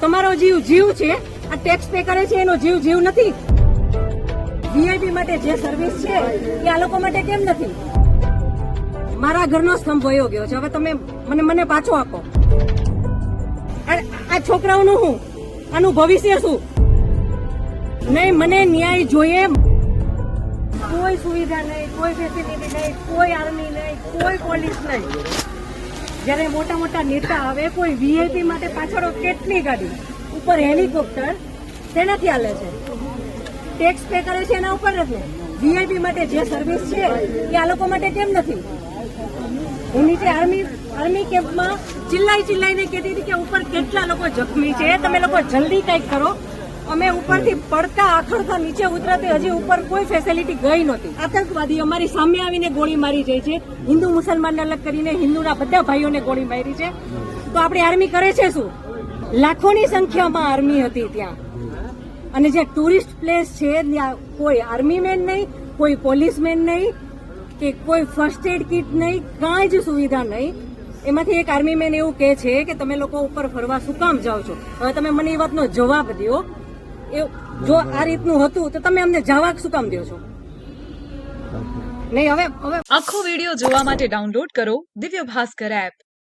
તમારો જીવ જીવ છે. આ ટેક્સ પે કરે છે, એનો જીવ જીવ નથી. વીઆઈપી માટે જે સર્વિસ છે, એ આ લોકો માટે કેમ નથી? મારા ઘરનો સ્તંભ વયો ગયો છે. હવે તમે મને મને પાછો આપો. આ છોકરાઓનું શું આનું ભવિષ્ય શું? નહીં, મને ન્યાય જોઈએ. કોઈ સુવિધા નહીં, કોઈ ફેસિલિટી નહીં, કોઈ આર્મી નહીં, કોઈ પોલીસ નહીં. જ્યારે મોટા મોટા નેતા આવે, કોઈ વીઆઈપી માટે પાછળ કેટલી ગાડી? ઉપર હેલિકોપ્ટર, તેનાથી હાલે છે. ટેક્સ પે કરે છે એના ઉપર જ વીઆઈપી માટે જે સર્વિસ છે, એ આ લોકો માટે કેમ નથી? હું નીચે આર્મી આર્મી કેમ્પમાં ચિલ્લાઈ ચિલ્લાઈને કહેતી હતી કે ઉપર કેટલા લોકો જખમી છે, તમે લોકો જલ્દી કંઈક કરો. અમે ઉપરથી પડતા આખડતા નીચે ઉતરતી હજી ઉપર કોઈ ફેસિલિટી ગઈ નહોતી. આતંકવાદી અમારી સામે આવીને ગોળી મારી જાય છે. હિન્દુ મુસલમાનને અલગ કરીને હિન્દુના બધા ભાઈઓને ગોળી મારી છે. તો આપણી આર્મી કરે છે શું? લાખોની સંખ્યામાં આર્મી હતી ત્યાં. અને જે ટુરિસ્ટ પ્લેસ છે, ત્યાં કોઈ આર્મી મેન નહીં, કોઈ પોલીસમેન નહીં, કે કોઈ ફર્સ્ટ એડ કિટ નહીં, કાંઈ જ સુવિધા નહીં. એમાંથી એક આર્મી મેન એવું કહે છે કે તમે લોકો ઉપર ફરવા શું કામ જાઓ છો? હવે તમે મને એ વાતનો જવાબ દો એ જો આ રીતનું હતું તો તમે અમને જવાબ શું કામ દો છો? નહીં હવે હવે આખો વીડિયો જોવા માટે ડાઉનલોડ કરો દિવ્ય ભાસ્કર એપ.